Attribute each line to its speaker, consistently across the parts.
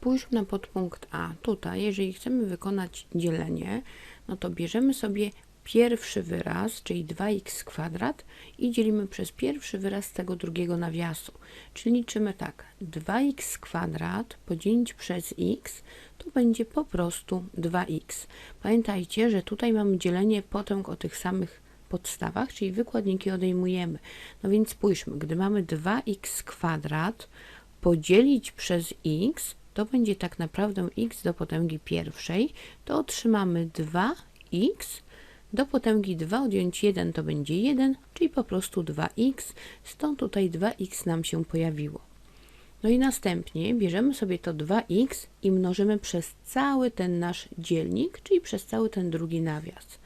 Speaker 1: Spójrzmy na podpunkt A. Tutaj, jeżeli chcemy wykonać dzielenie, no to bierzemy sobie pierwszy wyraz, czyli 2x kwadrat i dzielimy przez pierwszy wyraz tego drugiego nawiasu. Czyli liczymy tak, 2x kwadrat podzielić przez x to będzie po prostu 2x. Pamiętajcie, że tutaj mamy dzielenie potęg o tych samych podstawach, czyli wykładniki odejmujemy. No więc spójrzmy, gdy mamy 2x kwadrat podzielić przez x, to będzie tak naprawdę x do potęgi pierwszej, to otrzymamy 2x do potęgi 2 odjąć 1 to będzie 1, czyli po prostu 2x, stąd tutaj 2x nam się pojawiło. No i następnie bierzemy sobie to 2x i mnożymy przez cały ten nasz dzielnik, czyli przez cały ten drugi nawias.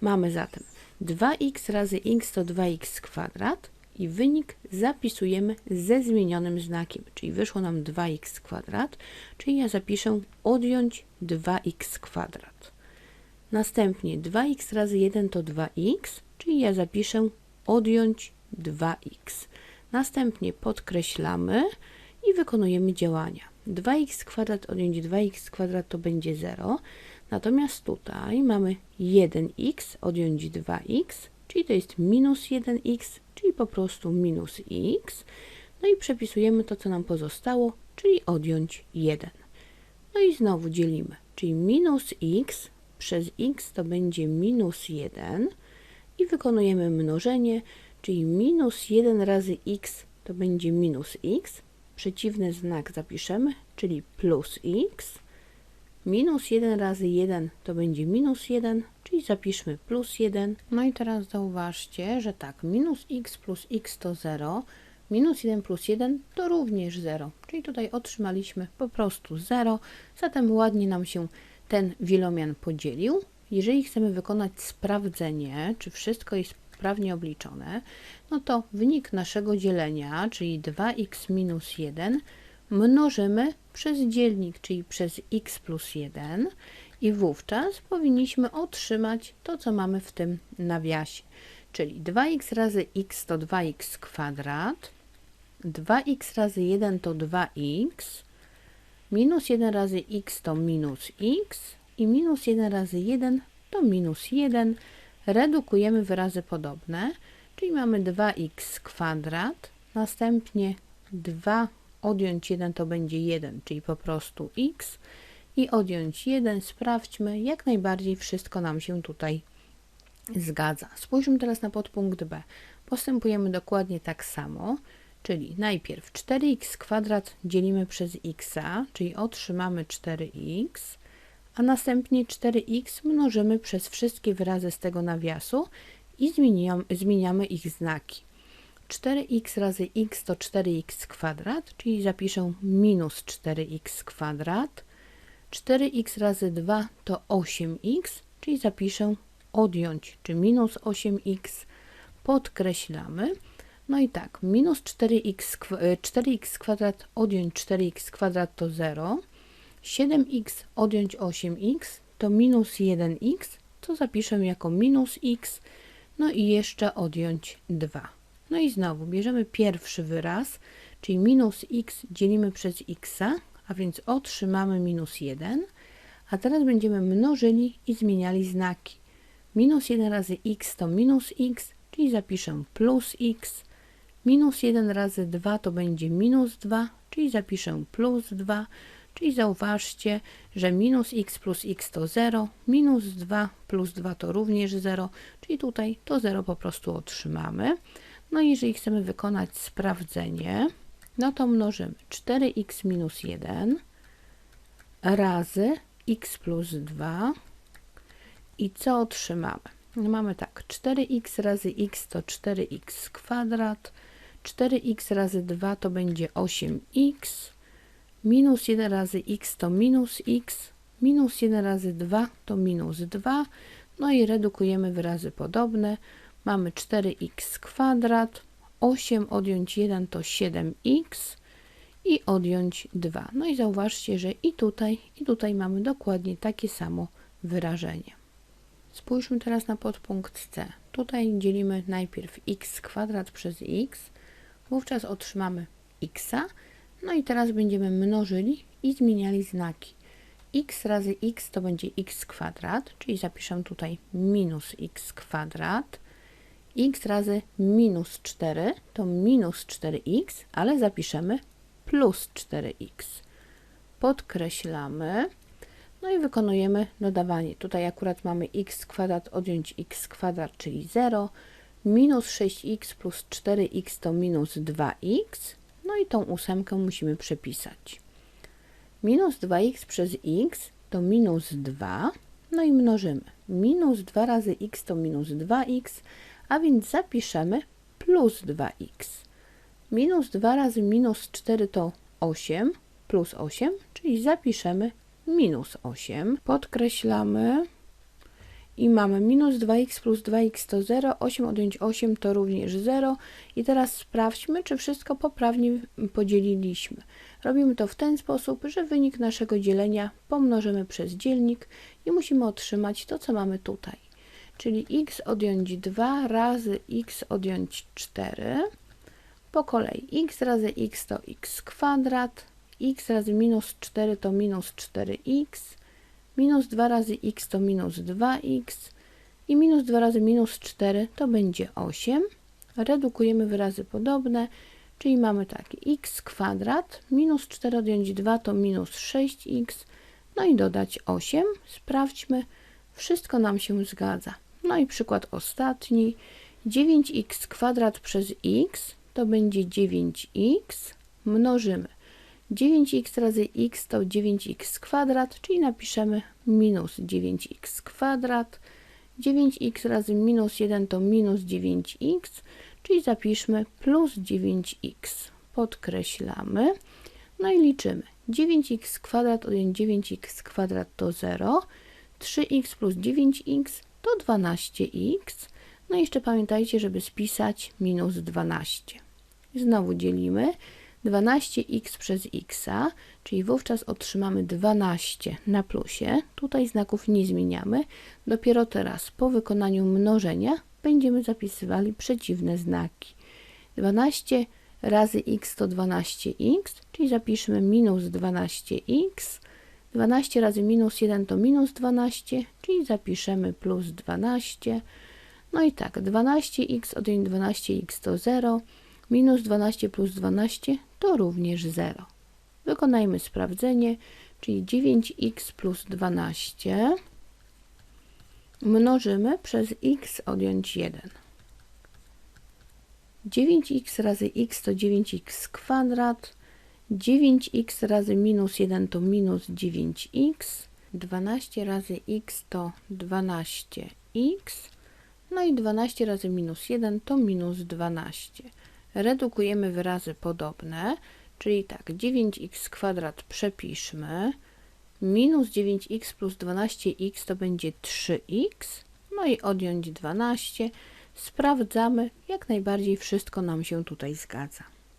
Speaker 1: Mamy zatem 2x razy x to 2x kwadrat i wynik zapisujemy ze zmienionym znakiem, czyli wyszło nam 2x kwadrat, czyli ja zapiszę odjąć 2x kwadrat. Następnie 2x razy 1 to 2x, czyli ja zapiszę odjąć 2x. Następnie podkreślamy i wykonujemy działania. 2x kwadrat odjąć 2x kwadrat to będzie 0. Natomiast tutaj mamy 1x odjąć 2x, czyli to jest minus 1x, czyli po prostu minus x. No i przepisujemy to, co nam pozostało, czyli odjąć 1. No i znowu dzielimy, czyli minus x przez x to będzie minus 1 i wykonujemy mnożenie, czyli minus 1 razy x to będzie minus x, przeciwny znak zapiszemy, czyli plus x, minus 1 razy 1 to będzie minus 1, czyli zapiszmy plus 1. No i teraz zauważcie, że tak, minus x plus x to 0, minus 1 plus 1 to również 0, czyli tutaj otrzymaliśmy po prostu 0, zatem ładnie nam się ten wielomian podzielił. Jeżeli chcemy wykonać sprawdzenie, czy wszystko jest poprawnie obliczone, no to wynik naszego dzielenia, czyli 2x minus 1, mnożymy przez dzielnik, czyli przez x plus 1 i wówczas powinniśmy otrzymać to, co mamy w tym nawiasie, czyli 2x razy x to 2x kwadrat, 2x razy 1 to 2x, minus 1 razy x to minus x i minus 1 razy 1 to minus 1. Redukujemy wyrazy podobne, czyli mamy 2x kwadrat, następnie 2 odjąć 1 to będzie 1, czyli po prostu x i odjąć 1, sprawdźmy, jak najbardziej wszystko nam się tutaj zgadza. Spójrzmy teraz na podpunkt B. Postępujemy dokładnie tak samo, czyli najpierw 4x kwadrat dzielimy przez x, czyli otrzymamy 4x, a następnie 4x mnożymy przez wszystkie wyrazy z tego nawiasu i zmieniamy, zmieniamy ich znaki. 4x razy x to 4x kwadrat, czyli zapiszę minus 4x kwadrat. 4x razy 2 to 8x, czyli zapiszę odjąć, czy minus 8x. Podkreślamy. No i tak, minus 4x, 4x kwadrat odjąć 4x kwadrat to 0. 7x odjąć 8x to minus 1x, to zapiszę jako minus x, no i jeszcze odjąć 2. No i znowu bierzemy pierwszy wyraz, czyli minus x dzielimy przez x, a więc otrzymamy minus 1, a teraz będziemy mnożyli i zmieniali znaki. Minus 1 razy x to minus x, czyli zapiszę plus x, minus 1 razy 2 to będzie minus 2, czyli zapiszę plus 2, czyli zauważcie, że minus x plus x to 0, minus 2 plus 2 to również 0, czyli tutaj to 0 po prostu otrzymamy. No i jeżeli chcemy wykonać sprawdzenie, no to mnożymy 4x minus 1 razy x plus 2 i co otrzymamy? No mamy tak, 4x razy x to 4x kwadrat, 4x razy 2 to będzie 8x, minus 1 razy x to minus x, minus 1 razy 2 to minus 2, no i redukujemy wyrazy podobne, mamy 4x kwadrat, 8 odjąć 1 to 7x i odjąć 2. No i zauważcie, że i tutaj, i tutaj mamy dokładnie takie samo wyrażenie. Spójrzmy teraz na podpunkt C. Tutaj dzielimy najpierw x kwadrat przez x, wówczas otrzymamy x, No i teraz będziemy mnożyli i zmieniali znaki. x razy x to będzie x kwadrat, czyli zapiszę tutaj minus x kwadrat. X razy minus 4 to minus 4x, ale zapiszemy plus 4x. Podkreślamy. No i wykonujemy dodawanie. Tutaj akurat mamy x kwadrat odjąć x kwadrat, czyli 0. Minus 6x plus 4x to minus 2x. No i tą ósemkę musimy przepisać. Minus 2x przez x to minus 2. No i mnożymy. Minus 2 razy x to minus 2x, a więc zapiszemy plus 2x. Minus 2 razy minus 4 to 8, plus 8, czyli zapiszemy minus 8. Podkreślamy i mamy minus 2x plus 2x to 0, 8 odjąć 8 to również 0. I teraz sprawdźmy, czy wszystko poprawnie podzieliliśmy. Robimy to w ten sposób, że wynik naszego dzielenia pomnożymy przez dzielnik i musimy otrzymać to, co mamy tutaj. Czyli x odjąć 2 razy x odjąć 4. Po kolei x razy x to x kwadrat, x razy minus 4 to minus 4x, minus 2 razy x to minus 2x i minus 2 razy minus 4 to będzie 8. Redukujemy wyrazy podobne, czyli mamy tak, x kwadrat, minus 4 odjąć 2 to minus 6x, no i dodać 8. Sprawdźmy, wszystko nam się zgadza. No i przykład ostatni, 9x kwadrat przez x to będzie 9x, mnożymy 9x razy x to 9x kwadrat, czyli napiszemy minus 9x kwadrat. 9x razy minus 1 to minus 9x, czyli zapiszmy plus 9x. Podkreślamy. No i liczymy. 9x kwadrat odjąć 9x kwadrat to 0. 3x plus 9x to 12x. No i jeszcze pamiętajcie, żeby spisać minus 12. Znowu dzielimy. 12x przez x, czyli wówczas otrzymamy 12 na plusie. Tutaj znaków nie zmieniamy. Dopiero teraz po wykonaniu mnożenia będziemy zapisywali przeciwne znaki. 12 razy x to 12x, czyli zapiszmy minus 12x. 12 razy minus 1 to minus 12, czyli zapiszemy plus 12. No i tak, 12x odjąć 12x to 0. Minus 12 plus 12 to również 0. Wykonajmy sprawdzenie, czyli 9x plus 12 mnożymy przez x odjąć 1. 9x razy x to 9x kwadrat, 9x razy minus 1 to minus 9x, 12 razy x to 12x, no i 12 razy minus 1 to minus 12 redukujemy wyrazy podobne, czyli tak, 9x kwadrat przepiszmy, minus 9x plus 12x to będzie 3x, no i odjąć 12, sprawdzamy, jak najbardziej wszystko nam się tutaj zgadza.